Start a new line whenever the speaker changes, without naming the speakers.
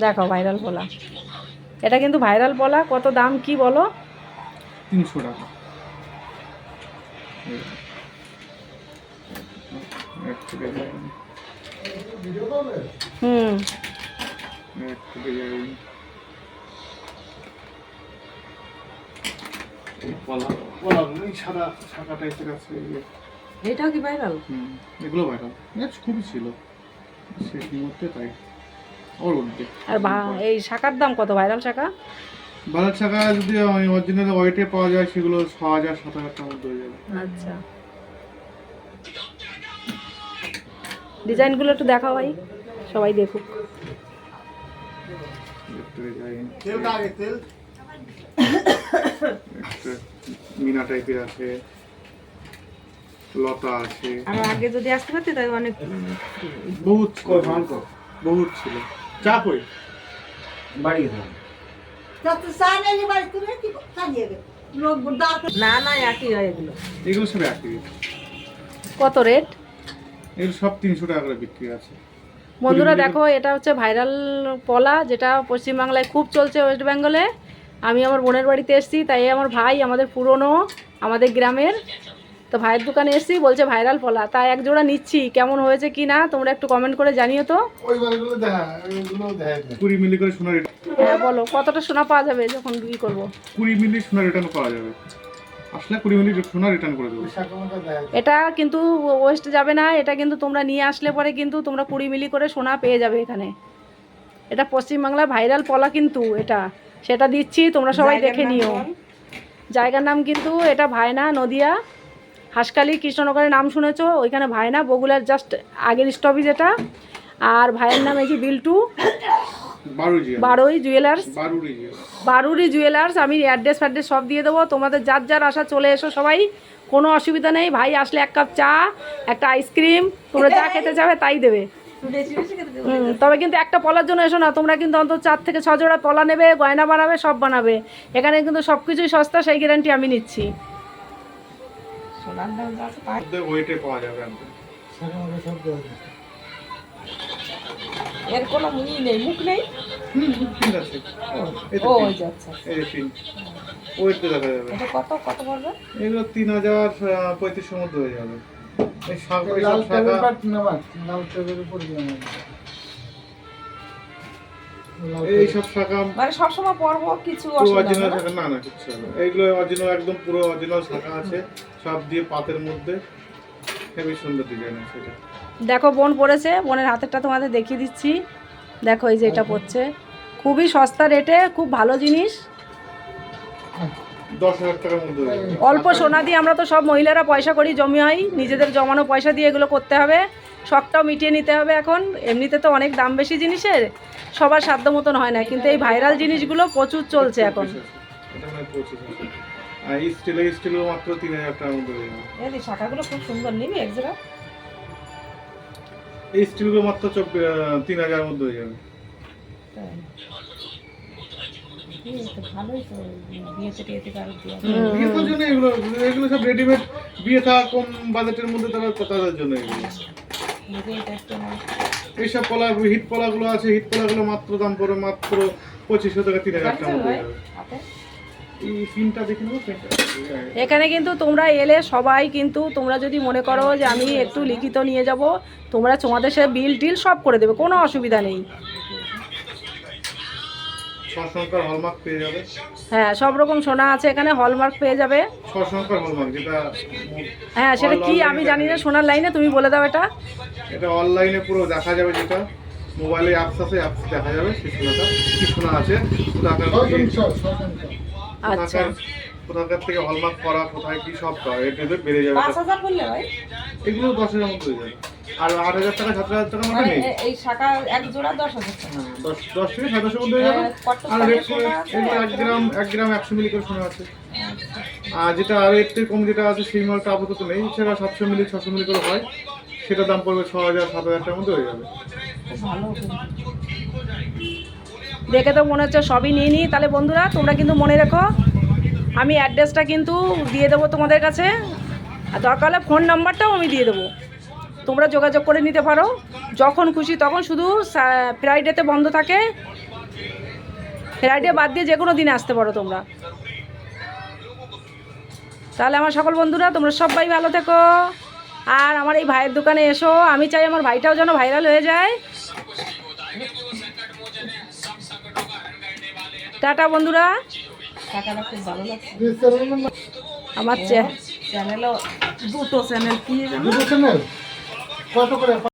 দেখো ভাইরাল পোলা। এটা কিন্তু ভাইরাল পোলা কত দাম কি বলো?
তিনশো টাকা।
হুম। এটাও কি ভাইরাল
হুম এগুলো ভাইরাল খুবই ছিল। শেষ মুহূর্তে তাই। ওর
আর এই শাখার দাম কত? ভাইরাল শাখা?
ভারত শাখা যদি অরিজিনাল ওয়েটে পাওয়া যায় সেগুলো ছ হাজার সাত হাজার টাকার মধ্যে হয়ে যাবে।
আচ্ছা। ডিজাইনগুলো একটু দেখাও ভাই। সবাই দেখুক।
মিনা টাইপের আছে লতা আছে।
আর আগে যদি আসতে পারতে তাই অনেক
বহুত বহুত ছিল। চা কই
না না একই হয় এগুলো
এগুলো সব একই।
কত রেট?
এগুলো সব তিনশো টাকা করে বিক্রি আছে।
বন্ধুরা দেখো এটা হচ্ছে ভাইরাল পলা যেটা পশ্চিমবাংলায় খুব চলছে ওয়েস্ট বেঙ্গলে। আমি আমার বোনের বাড়িতে এসেছি তাই আমার ভাই আমাদের পুরনো আমাদের গ্রামের তো ভাইয়ের দোকানে এসেছি বলছে ভাইরাল পলা তাই এক জোড়া নিচ্ছি কেমন হয়েছে কি না তোমরা একটু কমেন্ট করে জানিও তো।
কুড়ি মিলি করে সোনা
হ্যাঁ বলো কতটা সোনা পাওয়া যাবে যখন বিক্রি করব?
কুড়ি মিলি সোনা রিটার্ন করা যাবে। আসলে কুড়ি মিলি সোনা রিটার্ন করে দেবো।
এটা কিন্তু ওয়েস্ট যাবে না এটা কিন্তু তোমরা নিয়ে আসলে পরে কিন্তু তোমরা কুড়ি মিলি করে সোনা পেয়ে যাবে এখানে। এটা পশ্চিমবাংলার ভাইরাল পলা কিন্তু এটা। সেটা দিচ্ছি তোমরা সবাই দেখে নিও। জায়গার নাম কিন্তু এটা ভায়না নদিয়া। হাসকালি কৃষ্ণনগরের নাম শুনেছো? ওইখানে ভায়না বগুলার জাস্ট আগের স্টপেজ এটা। আর ভাইয়ের নাম এই যে বিল্টু। বারোই জুয়েলার্স
বারুরি
জুয়েলার্স আমি অ্যাড্রেস ফ্যাড্রেস সব দিয়ে দেবো। তোমাদের যার যার আসা চলে এসো সবাই। কোনো অসুবিধা নেই। ভাই আসলে এক কাপ চা একটা আইসক্রিম তোমরা যা খেতে যাবে তাই দেবে। তবে কিন্তু একটা পলার জন্য এসো না। তোমরা কিন্তু অন্তত চার থেকে ছ জোড়া পলা নেবে গয়না বানাবে সব বানাবে। এখানে কিন্তু সব কিছুই সস্তা সেই গ্যারান্টি আমি নিচ্ছি।
মধ্যে ওয়েটে পাওয়া যাবে
এর কোনো ই নেই মুখ নেই?
ঠিক আছে।
ও যে আচ্ছা
এই যে ওয়েটে দেখা যাবে।
এটা কত কত পড়বে?
এগুলো তিন হাজার পঁয়ত্রিশের মধ্যে হয়ে যাবে। এই শাক শাখা এই সব শাখা
মানে সবসময় পরব কিছু
অরিজিনাল শাখা না? না না। এইগুলো অরিজিনাল একদম পুরো অরিজিনাল শাখা আছে। সব দিয়ে পাতের মধ্যে হেবি সুন্দর ডিজাইন আছে এটা।
দেখো বোন পড়েছে বোনের হাতেরটা তোমাদের দেখিয়ে দিচ্ছি। দেখো এই যে এটা পড়ছে খুবই সস্তা রেটে খুব ভালো জিনিস। অল্প সোনা দিয়ে আমরা তো সব মহিলারা পয়সা করি জমি হয়। নিজেদের জমানো পয়সা দিয়ে এগুলো করতে হবে। শখটাও মিটিয়ে নিতে হবে এখন। এমনিতে তো অনেক দাম বেশি জিনিসের সবার সাধ্য মতন হয় না কিন্তু এই ভাইরাল জিনিসগুলো প্রচুর চলছে এখন।
মাত্র তিন হাজার টাকার মধ্যে হয়ে যাবে
এই শাখাগুলো খুব সুন্দর নিবি একজোড়া?
এই স্টিলগুলো মাত্র তিন হাজার মধ্যে হয়ে যাবে।
ভালোই তো বিয়েতে টিয়েতে কারও
বিয়ে তো জন্য এগুলো এগুলো সব রেডিমেড বিয়ে থাকা কম বাজেটের মধ্যে তারা তাদের জন্য এগুলো। এইসব পলা হিট কলাগুলো আছে হিট কলাগুলো মাত্র দাম পড়ে মাত্র পঁচিশশো টাকা তিন হাজার পিনটা
এখানে কিন্তু তোমরা এলে সবাই কিন্তু তোমরা যদি মনে করো যে আমি একটু লিখিত নিয়ে যাব তোমরা তোমাদের সে বিল টিল সব করে দেবে কোনো অসুবিধা নেই।
সসংখ্যার হলমার্ক পেয়ে যাবে।
হ্যাঁ সব রকম সোনা আছে এখানে হলমার্ক পেয়ে যাবে।
সসংখ্যার হলমার্ক যেটা
হ্যাঁ সেটা কি? আমি জানি না সোনার লাইনে তুমি বলে দাও এটা।
এটা অনলাইনে পুরো দেখা যাবে যেটা। মোবাইলে অ্যাপস আছে অ্যাপস দেখা যাবে সেই সোনাটা। কি সোনা আছে? কোথাকার
আচ্ছা।
কোথাকার থেকে হলমার্ক করা কোথায় কি সব করা এটা বেড়ে যাবে।
ভাই?
এগুলো দশ হাজার মতো হয়ে যাবে। আর আট হাজার টাকা সাত হাজার টাকা মতো নেই?
এই শাখা এক জোড়া দশ হাজার
হ্যাঁ, দশ দশ থেকে সাতাশের মধ্যে হয়ে যাবে। আর রেট এক গ্রাম এক গ্রাম একশো মিলি করে শোনা আছে। আর যেটা আর থেকে কম যেটা আছে সেই মালটা আপাতত নেই। সেটা সাতশো মিলি ছশো মিলি করে হয়। সেটা দাম পড়বে ছ হাজার সাত হাজার টাকার মধ্যে হয়ে যাবে।
দেখে তো মনে হচ্ছে সবই নিয়ে নিই। তাহলে বন্ধুরা তোমরা কিন্তু মনে রেখো আমি অ্যাড্রেসটা কিন্তু দিয়ে দেবো তোমাদের কাছে। আর দরকার হলে ফোন নাম্বারটাও আমি দিয়ে দেবো। তোমরা যোগাযোগ করে নিতে পারো। যখন খুশি তখন শুধু ফ্রাইডেতে বন্ধ থাকে। ফ্রাইডে বাদ দিয়ে যে কোনো দিনে আসতে পারো তোমরা। তাহলে আমার সকল বন্ধুরা তোমরা সবাই ভালো থেকো। আর আমার এই ভাইয়ের দোকানে এসো। আমি চাই আমার ভাইটাও যেন ভাইরাল হয়ে যায়। টাটা বন্ধুরা।
টাকাটা খুব ভালো লাগছে।
আমার
চ্যানেলও দুটো চ্যানেল কি
দুটো চ্যানেল কত করে